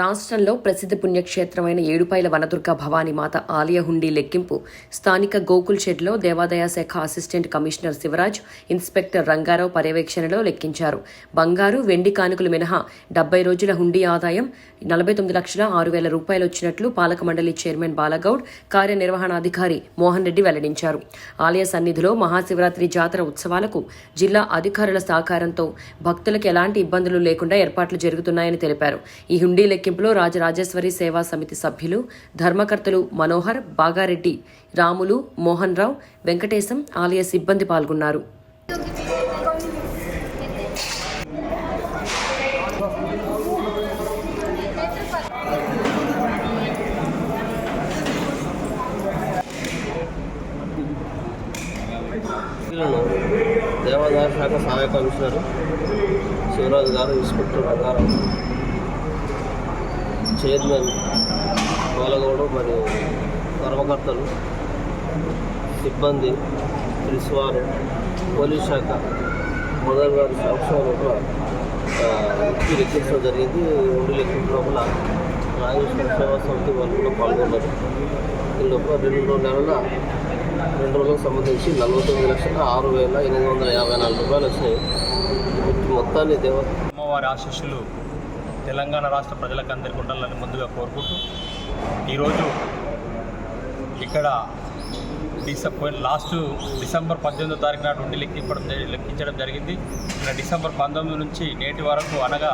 రాష్ట్రంలో ప్రసిద్ధ పుణ్యక్షేత్రమైన ఏడుపాయల వనదుర్గ భవానీ మాత ఆలయ హుండీ లెక్కింపు స్థానిక గోకుల్ షెడ్లో దేవాదాయ శాఖ assistant commissioner Sivaraj inspector Rangarao పర్యవేక్షణలో లెక్కించారు. బంగారు వెండి కానుకలు మినహా డెబ్బై రోజుల హుండీ ఆదాయం నలభై తొమ్మిది లక్షల ఆరు వేల రూపాయలు వచ్చినట్లు పాలక మండలి చైర్మన్ బాలగౌడ్ కార్యనిర్వహణాధికారి మోహన్ రెడ్డి వెల్లడించారు. ఆలయ సన్నిధిలో మహాశివరాత్రి జాతర ఉత్సవాలకు జిల్లా అధికారుల సహకారంతో భక్తులకు ఎలాంటి ఇబ్బందులు లేకుండా ఏర్పాట్లు జరుగుతున్నాయని తెలిపారు. ఈ హుండీ లెక్కింపులో రాజరాజేశ్వరి సేవా సమితి సభ్యులు ధర్మకర్తలు మనోహర్ బాగారెడ్డి రాములు మోహన్ రావు వెంకటేశం ఆలయ సిబ్బంది పాల్గొన్నారు. దేవాదాయ శాఖ సహాయ కమిషనర్ శివరాజు గారు ఇన్స్పెక్టర్ రంగారావు చైర్మన్ బాలగౌడు మరియు కర్మకర్తలు సిబ్బంది ప్రెస్ వారు పోలీస్ శాఖ మొదటి వారి సంక్షేమంలో ఇంటికి లెక్కించడం జరిగింది. ఉండి లెక్కించడం లోపల రాజేశ్వర సేవా సమితి వాళ్ళు కూడా పాల్గొన్నారు. ఈ లోపల రెండు నెలల రెండు రోజులకు సంబంధించి నలభై తొమ్మిది లక్షల ఆరు వేల ఎనిమిది వందల యాభై నాలుగు రూపాయలు వచ్చినాయి. మొత్తాన్ని దేవ అమ్మవారి ఆశీస్సులు తెలంగాణ రాష్ట్ర ప్రజలకందరికీ ఉండాలని ముందుగా కోరుకుంటూ ఈరోజు ఇక్కడ డిసెంబర్ లాస్ట్ డిసెంబర్ పద్దెనిమిదో తారీఖు నాటి ఉండి లెక్కించడం జరి- లెక్కించడం జరిగింది. ఇక్కడ డిసెంబర్ పంతొమ్మిది నుంచి నేటి వరకు అనగా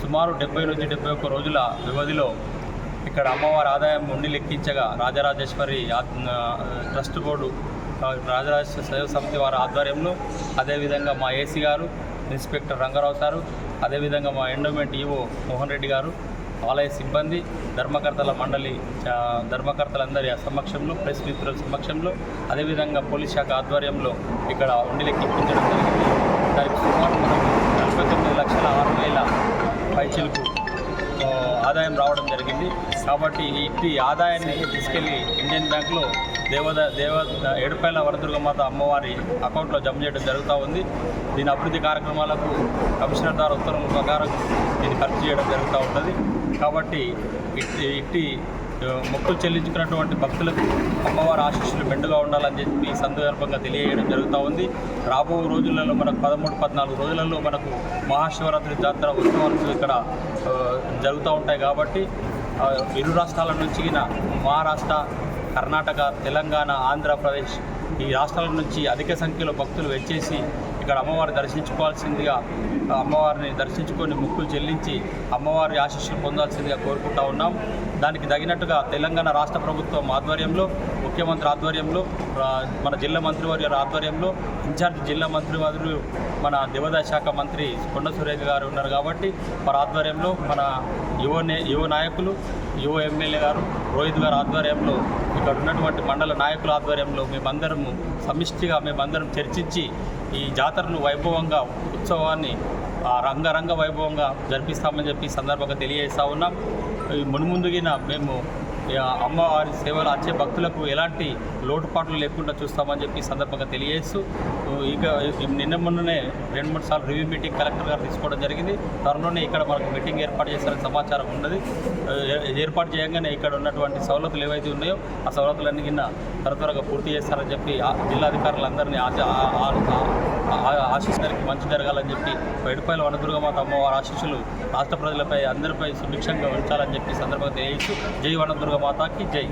సుమారు డెబ్బై నుంచి డెబ్బై ఒక్క రోజుల వ్యవధిలో ఇక్కడ అమ్మవారి ఆదాయం ఉండి లెక్కించగా రాజరాజేశ్వరి ట్రస్ట్ బోర్డు ఆ, రాజరాజేశ్వరి సేవ సమితి వారి ఆధ్వర్యంలో అదేవిధంగా మా ఏసీ గారు ఇన్స్పెక్టర్ రంగారావు సారు అదేవిధంగా మా ఎండోమెంట్ ఈవో మోహన్ రెడ్డి గారు ఆలయ సిబ్బంది ధర్మకర్తల మండలి ధర్మకర్తలందరి సమక్షంలో ప్రెస్ మిత్రుల సమక్షంలో అదేవిధంగా పోలీస్ శాఖ ఆధ్వర్యంలో ఇక్కడ ఉండిలెక్కించడం జరిగింది. దానికి సుమారు మనకు నలభై తొమ్మిది లక్షల ఆరు వేల పైచిలకు ఆదాయం రావడం జరిగింది. కాబట్టి ఈ ఆదాయాన్ని తీసుకెళ్ళి ఇండియన్ బ్యాంక్లో దేవద దేవ ఏడుపాయల వరదుర్గమాత అమ్మవారి అకౌంట్లో జమ చేయడం జరుగుతూ ఉంది. దీని అభివృద్ధి కార్యక్రమాలకు కమిషనర్ ద్వారా ఉత్తర్వుల ప్రకారం దీన్ని ఖర్చు చేయడం జరుగుతూ ఉంటుంది. కాబట్టి ఇట్టి ఇట్టి మొక్కులు చెల్లించుకున్నటువంటి భక్తులకు అమ్మవారి ఆశీస్సులు మెండుగా ఉండాలని చెప్పి సందర్భంగా తెలియజేయడం జరుగుతూ ఉంది. రాబో రోజులలో మనకు పదమూడు పద్నాలుగు రోజులలో మనకు మహాశివరాత్రి జాతర ఉత్సవాలు ఇక్కడ జరుగుతూ ఉంటాయి కాబట్టి ఇరు రాష్ట్రాల నుంచి మహారాష్ట్ర కర్ణాటక తెలంగాణ ఆంధ్రప్రదేశ్ ఈ రాష్ట్రాల నుంచి అధిక సంఖ్యలో భక్తులు వచ్చేసి ఇక్కడ అమ్మవారిని దర్శించుకోవాల్సిందిగా అమ్మవారిని దర్శించుకొని ముక్కులు చెల్లించి అమ్మవారి ఆశీస్సులు పొందాల్సిందిగా కోరుకుంటా ఉన్నాం. దానికి తగినట్టుగా తెలంగాణ రాష్ట్ర ప్రభుత్వం ఆధ్వర్యంలో ముఖ్యమంత్రి ఆధ్వర్యంలో మన జిల్లా మంత్రివర్యుల ఆధ్వర్యంలో ఇన్ఛార్జ్ జిల్లా మంత్రివర్యులు మన దేవాదాయ శాఖ మంత్రి కొండ సురేఖ గారు ఉన్నారు కాబట్టి వారి ఆధ్వర్యంలో మన యువ నే యువ నాయకులు యువ ఎమ్మెల్యే గారు రోహిత్ గారు ఆధ్వర్యంలో ఇక్కడ ఉన్నటువంటి మండల నాయకుల ఆధ్వర్యంలో మేమందరము సమిష్టిగా మేమందరం చర్చించి ఈ జాతరను వైభవంగా ఉత్సవాన్ని ఆ రంగరంగ వైభవంగా జరిపిస్తామని చెప్పి సందర్భంగా తెలియజేస్తా ఉన్నాం. ఈ మున్ముందుగిన మేము అమ్మవారి సేవలు వచ్చే భక్తులకు ఎలాంటి లోటుపాట్లు లేకుండా చూస్తామని చెప్పి సందర్భంగా తెలియజేస్తూ ఇక నిన్న మొన్ననే రెండు మూడు సార్లు రివ్యూ మీటింగ్ కలెక్టర్ గారు తీసుకోవడం జరిగింది. త్వరలోనే ఇక్కడ మనకు మీటింగ్ ఏర్పాటు చేస్తారని సమాచారం ఉన్నది. ఏ- ఏర్పాటు చేయగానే ఇక్కడ ఉన్నటువంటి సవలతులు ఏవైతే ఉన్నాయో ఆ సవలతులన్నీ కింద త్వర త్వరగా పూర్తి చేస్తారని చెప్పి ఆ జిల్లాధికారులందరినీ ఆశ మంచి జరగాలని చెప్పి ఎడుపాయల వనదుర్గమాత అమ్మవారి ఆశీస్సులు రాష్ట్ర ప్రజలపై అందరిపై సుభిక్షంగా ఉంచాలని చెప్పి సందర్భంగా తెలియజేస్తూ జై వనదుర్గమాతకి జై